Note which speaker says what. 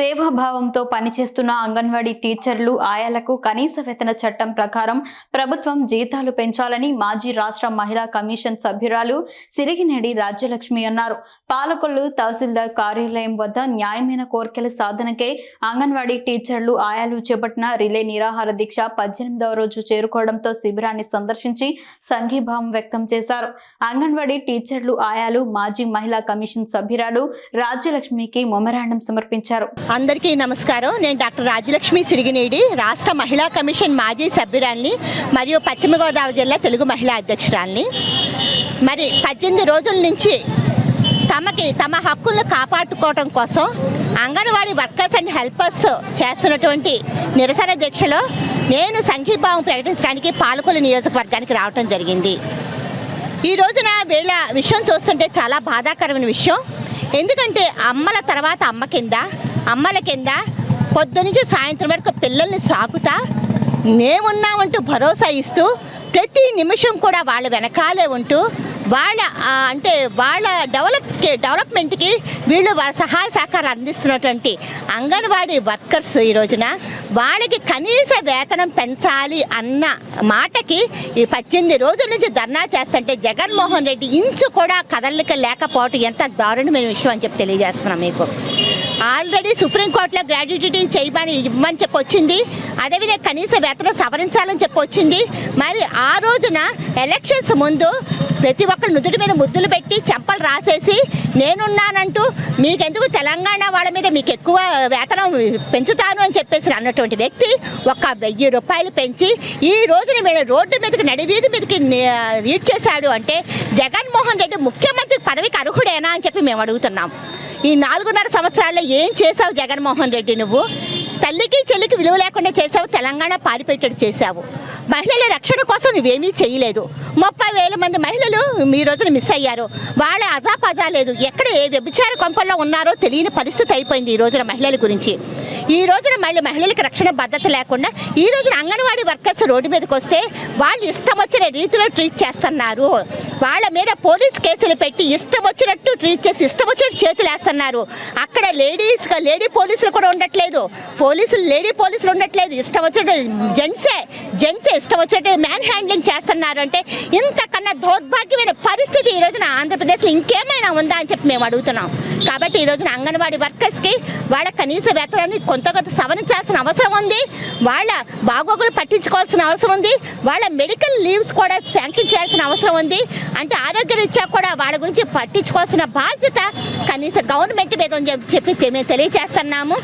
Speaker 1: సేవాభావంతో పనిచేస్తున్న అంగన్వాడీ టీచర్లు ఆయాలకు కనీస వేతన చట్టం ప్రకారం ప్రభుత్వం జీతాలు పెంచాలని మాజీ రాష్ట్ర మహిళా కమిషన్ సభ్యురాలు సిరిగినేడి రాజ్యలక్ష్మి అన్నారు. పాలకొల్లు తహసీల్దార్ కార్యాలయం వద్ద న్యాయమైన కోర్కెల సాధనకే అంగన్వాడీ టీచర్లు ఆయాలు చేపట్టిన రిలే నిరాహార దీక్ష పద్దెనిమిదవ రోజు చేరుకోవడంతో శిబిరాన్ని సందర్శించి సంఘీభావం వ్యక్తం చేశారు. అంగన్వాడీ టీచర్లు ఆయాలు మాజీ మహిళా కమిషన్ సభ్యురాలు రాజ్యలక్ష్మికి మొమరాండం సమర్పించారు.
Speaker 2: అందరికీ నమస్కారం. నేను డాక్టర్ రాజ్యలక్ష్మి సిరిగినేడి రాష్ట్ర మహిళా కమిషన్ మాజీ సభ్యురాల్ని మరియు పశ్చిమ గోదావరి జిల్లా తెలుగు మహిళా అధ్యక్షురాల్ని. మరి పద్దెనిమిది రోజుల నుంచి తమకి తమ హక్కులను కాపాడుకోవడం కోసం అంగన్వాడీ వర్కర్స్ అండ్ హెల్పర్స్ చేస్తున్నటువంటి నిరసన దీక్షలో నేను సంఘీభావం ప్రకటించడానికి పాలకుల నియోజకవర్గానికి రావటం జరిగింది. ఈ రోజున వీళ్ళ విషయం చూస్తుంటే చాలా బాధాకరమైన విషయం. ఎందుకంటే అమ్మల తర్వాత అమ్మ కింద అమ్మల కింద పొద్దునుంచి సాయంత్రం వరకు పిల్లల్ని సాకుతా? మేమున్నామంటూ భరోసా ఇస్తూ ప్రతి నిమిషం కూడా వాళ్ళ వెనకాలే ఉంటూ వాళ్ళ అంటే వాళ్ళ డెవలప్ డెవలప్మెంట్కి వీళ్ళు వాళ్ళ సహాయ సహకారాలు అందిస్తున్నటువంటి అంగన్వాడీ వర్కర్స్ ఈ రోజున వాళ్ళకి కనీస వేతనం పెంచాలి అన్న మాటకి ఈ పద్దెనిమిది రోజుల నుంచి ధర్నా చేస్తుంటే జగన్మోహన్ రెడ్డి ఇంచు కూడా కదలిక లేకపోవటం ఎంత దారుణమైన విషయం అని చెప్పి తెలియజేస్తున్నాం మీకు. ఆల్రెడీ సుప్రీంకోర్టులో గ్రాడ్యుయేటీ చేయమని ఇవ్వమని చెప్పి వచ్చింది అదేవిధంగా కనీస వేతనం సవరించాలని చెప్పి వచ్చింది మరి ఆ రోజున ఎలక్షన్స్ ముందు ప్రతి ఒక్కరు నుదుటి మీద ముద్దులు పెట్టి చెంపలు రాసేసి నేనున్నానంటూ మీకెందుకు తెలంగాణ వాళ్ళ మీద మీకు ఎక్కువ వేతనం పెంచుతాను అని చెప్పేసి అన్నటువంటి వ్యక్తి ఒక వెయ్యి రూపాయలు పెంచి ఈ రోజున వీళ్ళ రోడ్డు మీదకి నడివీధి మీదకి రీడ్ చేశాడు అంటే జగన్మోహన్ రెడ్డి ముఖ్యమంత్రి పదవికి అర్హుడేనా అని చెప్పి మేము అడుగుతున్నాం. ఈ నాలుగున్నర సంవత్సరాల్లో ఏం చేసావు జగన్మోహన్ రెడ్డి నువ్వు? తల్లికి చెల్లికి విలువ లేకుండా చేసావు తెలంగాణ పారిపెట్టడు చేశావు. మహిళల రక్షణ కోసం నువ్వేమీ చేయలేదు. ముప్పై వేల మంది మహిళలు మీ రోజున మిస్ అయ్యారు. వాళ్ళ అజాపజా లేదు. ఎక్కడ ఏ వ్యభిచార కొంపల్లో ఉన్నారో తెలియని పరిస్థితి అయిపోయింది ఈ రోజున మహిళల గురించి. ఈ రోజున మళ్ళీ మహిళలకు రక్షణ భద్రత లేకుండా ఈ రోజున అంగన్వాడీ వర్కర్స్ రోడ్డు మీదకి వస్తే వాళ్ళు ఇష్టం వచ్చిన రీతిలో ట్రీట్ చేస్తున్నారు. వాళ్ళ మీద పోలీస్ కేసులు పెట్టి ఇష్టం వచ్చినట్టు ట్రీట్ చేసి ఇష్టం వచ్చినట్టు చేతులు వేస్తున్నారు. అక్కడ లేడీస్ లేడీ పోలీసులు కూడా ఉండట్లేదు. పోలీసులు లేడీ పోలీసులు ఉండట్లేదు. ఇష్టం వచ్చినట్టు జెంట్సే జెంట్సే ఇష్టం వచ్చినట్టు మ్యాన్ హ్యాండ్లింగ్ చేస్తున్నారు అంటే ఇంతకన్నా దౌర్భాగ్యమైన పరిస్థితి ఈ రోజున ఆంధ్రప్రదేశ్లో ఇంకేమైనా ఉందా అని చెప్పి మేము అడుగుతున్నాం. కాబట్టి ఈ రోజున అంగన్వాడీ వర్కర్స్కి వాళ్ళ కనీస వేతనాన్ని కొంత కొంత సవరించాల్సిన అవసరం ఉంది. వాళ్ళ బాగోగులు పట్టించుకోవాల్సిన అవసరం ఉంది. వాళ్ళ మెడికల్ లీవ్స్ కూడా శాంక్షన్ చేయాల్సిన అవసరం ఉంది. అంటే ఆరోగ్యరీత్యా కూడా వాళ్ళ గురించి పట్టించుకోవాల్సిన బాధ్యత కనీస గవర్నమెంట్ మీద చెప్పి మేము తెలియజేస్తున్నాము